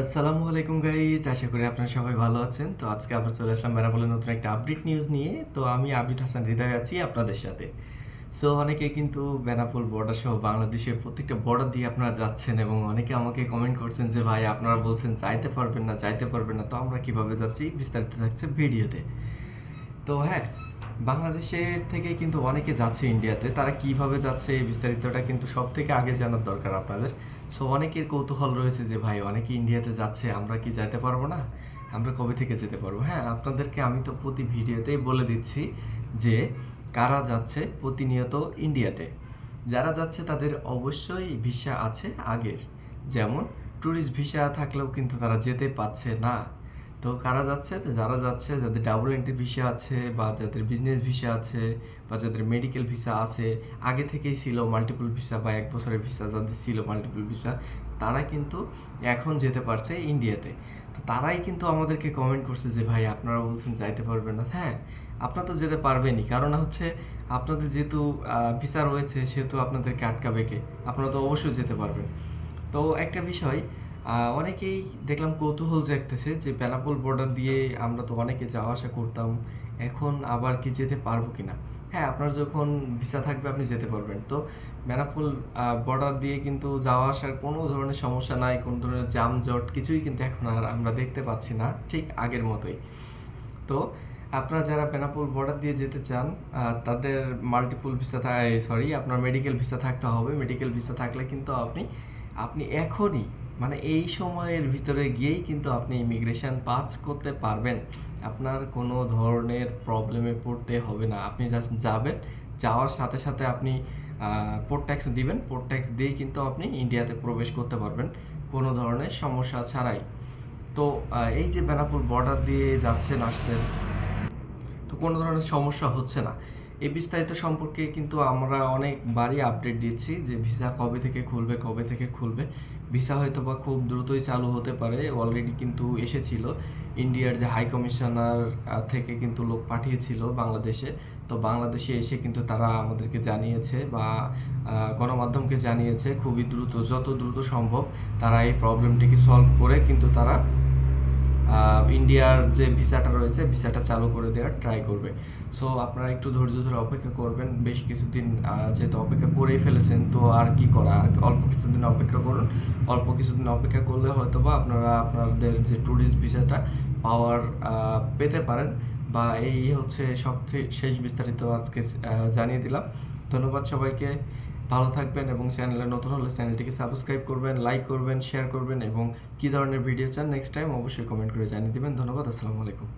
আসসালামু আলাইকুম গাইজ আশা করি আপনারা সবাই ভালো আছেন। তো আজকে আবার চলে আসলাম বেনাপোলের নতুন একটা আপডেট নিউজ নিয়ে। তো আমি আবিদ হাসান হৃদয় আছি আপনাদের সাথে। সো অনেকে কিন্তু বেনাপোল বর্ডার সহ বাংলাদেশের প্রত্যেকটা বর্ডার দিয়ে আপনারা যাচ্ছেন এবং অনেকে আমাকে কমেন্ট করছেন যে, ভাই, আপনারা বলছেন যাইতে পারবেন না, যাইতে পারবেন না, তো আমরা কীভাবে যাচ্ছি? বিস্তারিত থাকছে ভিডিওতে তো হ্যাঁ বাংলাদেশের থেকে কিন্তু অনেকে যাচ্ছে ইন্ডিয়াতে। তারা কীভাবে যাচ্ছে এই বিস্তারিতটা কিন্তু সব থেকে আগে জানার দরকার আপনাদের। সো অনেকের কৌতূহল রয়েছে যে, ভাই, অনেকে ইন্ডিয়াতে যাচ্ছে, আমরা কি যেতে পারব না? আমরা কবে থেকে যেতে পারব? হ্যাঁ আপনাদেরকে আমি তো প্রতি ভিডিওতেই বলে দিচ্ছি যে, কারা যাচ্ছে প্রতিনিয়ত ইন্ডিয়াতে। যারা যাচ্ছে তাদের অবশ্যই ভিসা আছে আগের। যেমন ট্যুরিস্ট ভিসা থাকলেও কিন্তু তারা যেতে পারছে না। তো কারা যাচ্ছে? তো যারা যাচ্ছে, যাদের ডাবল এন্ট্রি ভিসা আছে বা যাদের বিজনেস ভিসা আছে বা যাদের মেডিকেল ভিসা আছে, আগে থেকেই ছিল মাল্টিপল ভিসা বা এক বছরের ভিসা যাদের ছিল মাল্টিপল ভিসা তারা কিন্তু এখন যেতে পারছে ইন্ডিয়াতে তো তারাই কিন্তু আমাদেরকে কমেন্ট করছে যে, ভাই, আপনারা বলছেন যাইতে পারবেন না। হ্যাঁ আপনারা তো যেতে পারবেনই। কারণ হচ্ছে আপনাদের যেহেতু ভিসা রয়েছে, সেহেতু আপনাদেরকে আটকাবে কে? আপনারা তো অবশ্যই যেতে পারবেন। তো একটা বিষয় অনেকেই দেখলাম কৌতূহল জাগতেছে যে বেনাপোল বর্ডার দিয়ে আমরা তো অনেকে যাওয়া আসা করতাম, এখন আবার কি যেতে পারব কিনা? হ্যাঁ আপনার যখন ভিসা থাকবে আপনি যেতে পারবেন। তো বেনাপোল বর্ডার দিয়ে কিন্তু যাওয়া আসার কোনো ধরনের সমস্যা নাই, কোনো ধরনের যানজট কিছুই কিন্তু এখন আর আমরা দেখতে পাচ্ছি না, ঠিক আগের মতোই। তো আপনারা যারা বেনাপোল বর্ডার দিয়ে যেতে চান তাদের মাল্টিপল ভিসা থাকে সরি আপনার মেডিকেল ভিসা থাকতে হবে। মেডিকেল ভিসা থাকলে কিন্তু আপনি আপনি এখনই মানে এই সময়ের ভিতরে গিয়েই কিন্তু আপনি ইমিগ্রেশন পাস করতে পারবেন। আপনার কোনো ধরনের প্রবলেমে পড়তে হবে না। আপনি জাস্ট যাবেন, যাওয়ার সাথে সাথে আপনি পোর্ট ট্যাক্স দিবেন। পোর্ট ট্যাক্স দিয়েই কিন্তু আপনি ইন্ডিয়াতে প্রবেশ করতে পারবেন। কোনো ধরনের সমস্যা ছাড়াই। তো এই যে বেনাপুর বর্ডার দিয়ে যাচ্ছেন, আসছেন, তো কোনো ধরনের সমস্যা হচ্ছে না। এই বিস্তারিত সম্পর্কে কিন্তু আমরা অনেকবারই আপডেট দিচ্ছি যে ভিসা কবে থেকে খুলবে, কবে থেকে খুলবে। ভিসা হয়তো বা খুব দ্রুতই চালু হতে পারে অলরেডি কিন্তু এসেছিল। ইন্ডিয়ার যে হাই কমিশনার থেকে কিন্তু লোক পাঠিয়েছিল বাংলাদেশে। তো বাংলাদেশে এসে কিন্তু তারা আমাদেরকে জানিয়েছে বা গণমাধ্যমকে জানিয়েছে খুবই দ্রুত, যত দ্রুত সম্ভব তারা এই প্রবলেমটিকে সলভ করে কিন্তু তারা ইন্ডিয়ার যে ভিসাটা রয়েছে, ভিসাটা চালু করে দেওয়ার ট্রাই করবে। সো আপনারা একটু ধৈর্য ধরে অপেক্ষা করবেন, বেশ কিছুদিন যেহেতু অপেক্ষা করেই ফেলেছেন, তো আর কি করা? আর অল্প কিছুদিন অপেক্ষা করুন। অল্প কিছুদিন অপেক্ষা করলে হয়তো বা আপনারা আপনাদের যে ট্যুরিস্ট ভিসাটা পাওয়ার পেতে পারেন। বা এই হচ্ছে সব শেষ বিস্তারিত আজকে জানিয়ে দিলাম। ধন্যবাদ সবাইকে। ভালো থাকবেন এবং চ্যানেলে নতুন হলে চ্যানেলটিকে সাবস্ক্রাইব করবেন, লাইক করবেন শেয়ার করবেন এবং কী ধরনের ভিডিও চান নেক্সট টাইম অবশ্যই কমেন্ট করে জানিয়ে দেবেন। ধন্যবাদ, আসসালামু আলাইকুম।